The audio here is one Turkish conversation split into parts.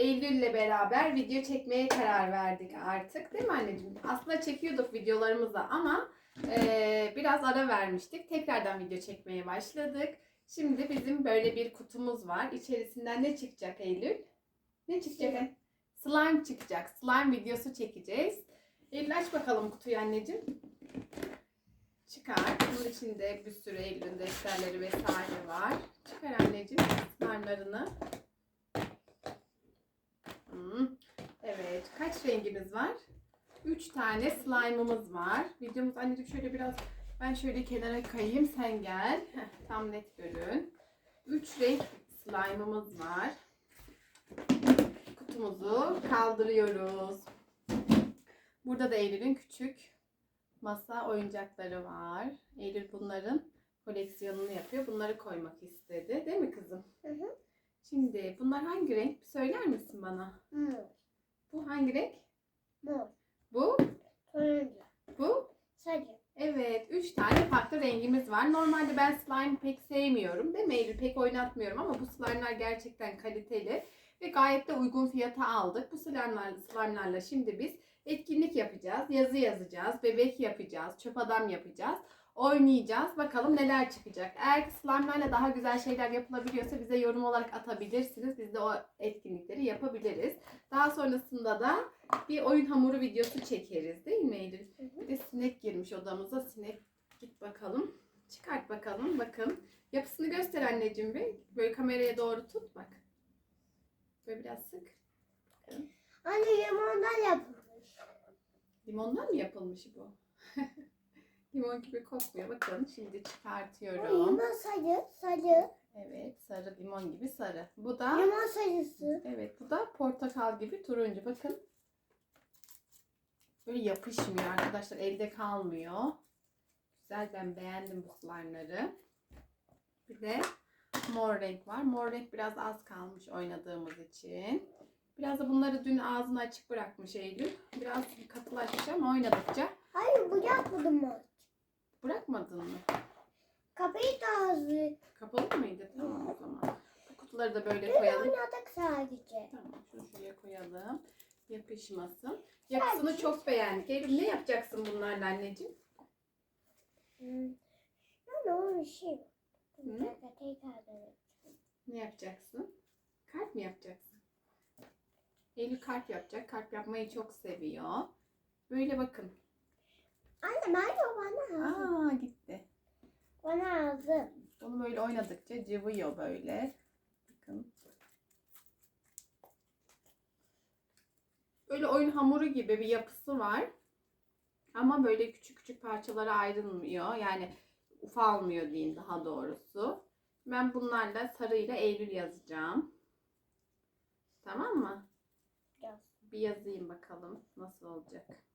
Eylül'le beraber video çekmeye karar verdik artık. Değil mi anneciğim? Aslında çekiyorduk videolarımızı ama eee, biraz ara vermiştik. Tekrardan video çekmeye başladık. Şimdi bizim böyle bir kutumuz var. İçerisinden ne çıkacak Eylül? Ne çıkacak? Slime. Slime çıkacak. Slime videosu çekeceğiz. Eylül aç bakalım kutuyu anneciğim. Çıkar. Bunun içinde bir sürü Eylül'ün defterleri vesaire var. Çıkar anneciğim slime'larını. Hmm. Evet. Kaç rengimiz var? 3 tane slime'ımız var. Videomuz anneciğim şöyle biraz ben şöyle kenara kayayım sen gel. Heh, tam net görün. 3 renk slime'ımız var. Kutumuzu kaldırıyoruz. Burada da Eylül'ün küçük masa oyuncakları var. Eylül bunların koleksiyonunu yapıyor. Bunları koymak istedi. Değil mi kızım? Hı hı. Şimdi bunlar hangi renk? Söyler misin bana? Mor. Bu hangi renk? Mor. Bu? Turuncu. Bu? Sarı. Evet. Üç tane farklı rengimiz var. Normalde ben slime pek sevmiyorum. Değil mi Eylül? Pek oynatmıyorum ama bu slime'lar gerçekten kaliteli. Ve gayet de uygun fiyata aldık. Bu slime'larla, slime'larla şimdi biz etkinlik yapacağız. Yazı yazacağız. Bebek yapacağız. Çöp adam yapacağız. Oynayacağız. Bakalım neler çıkacak. Eğer ki slime'larla daha güzel şeyler yapılabiliyorsa bize yorum olarak atabilirsiniz. Biz de o etkinlikleri yapabiliriz. Daha sonrasında da bir oyun hamuru videosu çekeriz değil mi Eylül? Bir de sinek girmiş odamıza. Sinek git bakalım. Çıkart bakalım. Bakın. Yapısını göster anneciğim bir. Böyle kameraya doğru tut bak. Böyle biraz sık. Anne limondan yapılmış. Limondan mı yapılmış bu? Limon gibi kokmuyor. Bakın şimdi çıkartıyorum. limon sarı. Sarı. Evet sarı limon gibi sarı. Bu da Limon sarısı. evet bu da portakal gibi turuncu. Bakın. Böyle yapışmıyor arkadaşlar. Elde kalmıyor. Güzel ben beğendim bu slime'ları. Bir de mor renk var. Mor renk biraz az kalmış oynadığımız için. Biraz da bunları dün ağzını açık bırakmış Eylül. Biraz katılaşmış ama oynadıkça Hayır bu yapmadım mı? Bırakmadın mı? Kapıyı da hazır. Kapalı mıydı? Tamam o zaman. Bu kutuları da böyle Dün koyalım. oynadık sadece. Tamam şunu şuraya koyalım. Yapışmasın. Yapısını çok beğendik. Eylül ne yapacaksın bunlarla anneciğim? Hmm. Yani o bir şey. Hı? Bir dakika tekrar dönüyorum. Ne yapacaksın? Kalp mi yapacaksın? Eylül kalp yapacak. Kalp yapmayı çok seviyor. Böyle bakın. Anne ben de bana. Aa. Bana hazır. Onu böyle oynadıkça cıvıyor böyle. Bakın. Böyle oyun hamuru gibi bir yapısı var. Ama böyle küçük küçük parçalara ayrılmıyor. Yani ufalmıyor diyeyim daha doğrusu. Ben bunlarla sarıyla Eylül yazacağım. Tamam mı? Yaz. Bir yazayım bakalım nasıl olacak.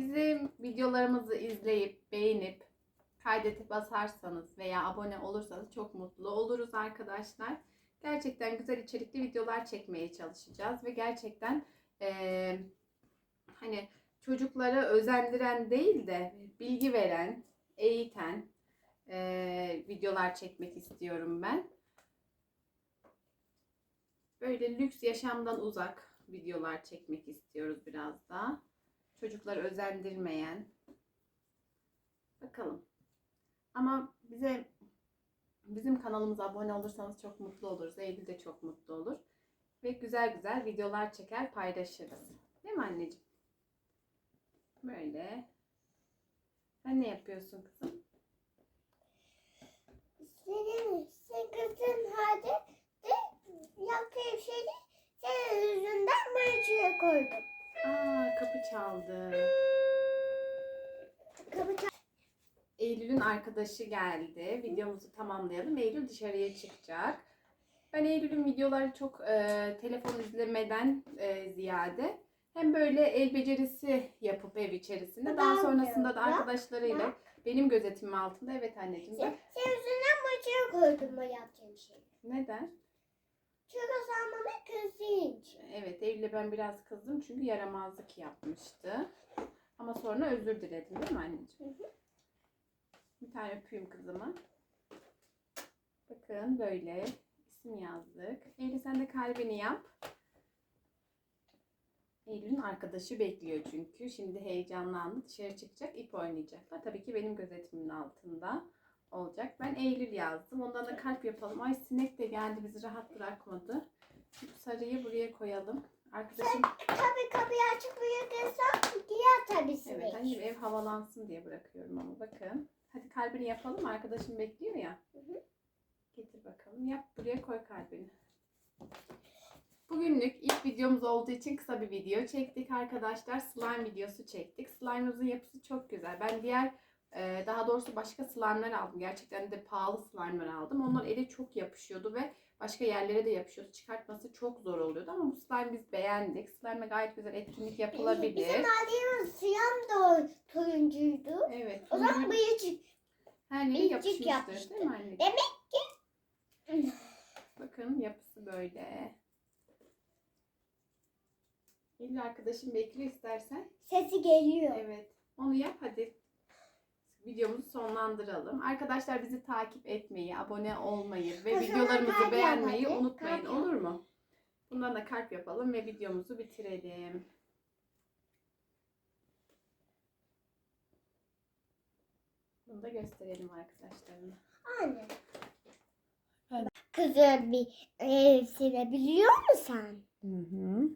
Bizim videolarımızı izleyip beğenip kaydedip basarsanız veya abone olursanız çok mutlu oluruz arkadaşlar. Gerçekten güzel içerikli videolar çekmeye çalışacağız ve gerçekten eee, hani çocuklara özendiren değil de bilgi veren, eğiten eee, videolar çekmek istiyorum ben. Böyle lüks yaşamdan uzak videolar çekmek istiyoruz biraz da. Çocukları özendirmeyen. Bakalım. Ama bize bizim kanalımıza abone olursanız çok mutlu oluruz. Eylül de çok mutlu olur. Ve güzel güzel videolar çeker paylaşırız. Değil mi anneciğim? Böyle. Sen ne yapıyorsun kızım? Senin sıkıntın hadi de yaptığım şeyi senin yüzünden ben içine koydum. Kapı çaldı. Kapı Eylül'ün arkadaşı geldi. Videomuzu tamamlayalım. Eylül dışarıya çıkacak. Ben Eylül'ün videoları çok e, telefon izlemeden e, ziyade hem böyle el becerisi yapıp ev içerisinde daha Ben sonrasında da arkadaşlarıyla benim gözetimim altında evet anneciğim Sen, bak. senin yüzünden ben içine koydum bu yaptığım şeyi. Neden? Çünkü sen bana kızdığın için. Evet Eylül'e ben biraz kızdım çünkü yaramazlık yapmıştı. Ama sonra özür diledim değil mi anneciğim? Hı hı. Bir tane öpeyim kızımı. Bakın böyle isim yazdık. Eylül sen de kalbini yap. Eylül'ün arkadaşı bekliyor çünkü. Şimdi heyecanlandı. Dışarı çıkacak. ip oynayacaklar. Tabii ki benim gözetimin altında olacak. Ben Eylül yazdım. Ondan da kalp yapalım. Ay sinek de geldi. Bizi rahat bırakmadı. Şu sarıyı buraya koyalım. Arkadaşım Tabii kapıyı açıp bırakırsam diğer tabii sinek. evet hani ev havalansın diye bırakıyorum ama bakın. Hadi kalbini yapalım. Arkadaşım bekliyor ya. Hı hı. Getir bakalım. Yap buraya koy kalbini. Bugünlük ilk videomuz olduğu için kısa bir video çektik arkadaşlar. Slime videosu çektik. Slime'ımızın yapısı çok güzel. Ben diğer e, daha doğrusu başka slime'lar aldım. Gerçekten de pahalı slime'lar aldım. Onlar ele çok yapışıyordu ve başka yerlere de yapışıyordu. Çıkartması çok zor oluyordu ama bu slime biz beğendik. Slime'la gayet güzel etkinlik yapılabilir. Bizim aldığımız siyam da turuncuydu. Evet. O zaman bıyıcık. her bıyıcık yapışmıştır yapmıştı. değil mi anne? Demek Bakın yapısı böyle. Eylül arkadaşım bekliyor istersen. Sesi geliyor. Evet. Onu yap hadi. Videomuzu sonlandıralım. Arkadaşlar bizi takip etmeyi, abone olmayı ve videolarımızı beğenmeyi unutmayın. Olur mu? Bundan da kalp yapalım ve videomuzu bitirelim. Bunu da gösterelim arkadaşlarına. Anne. Kızım bir ev silebiliyor musun? Hı hı.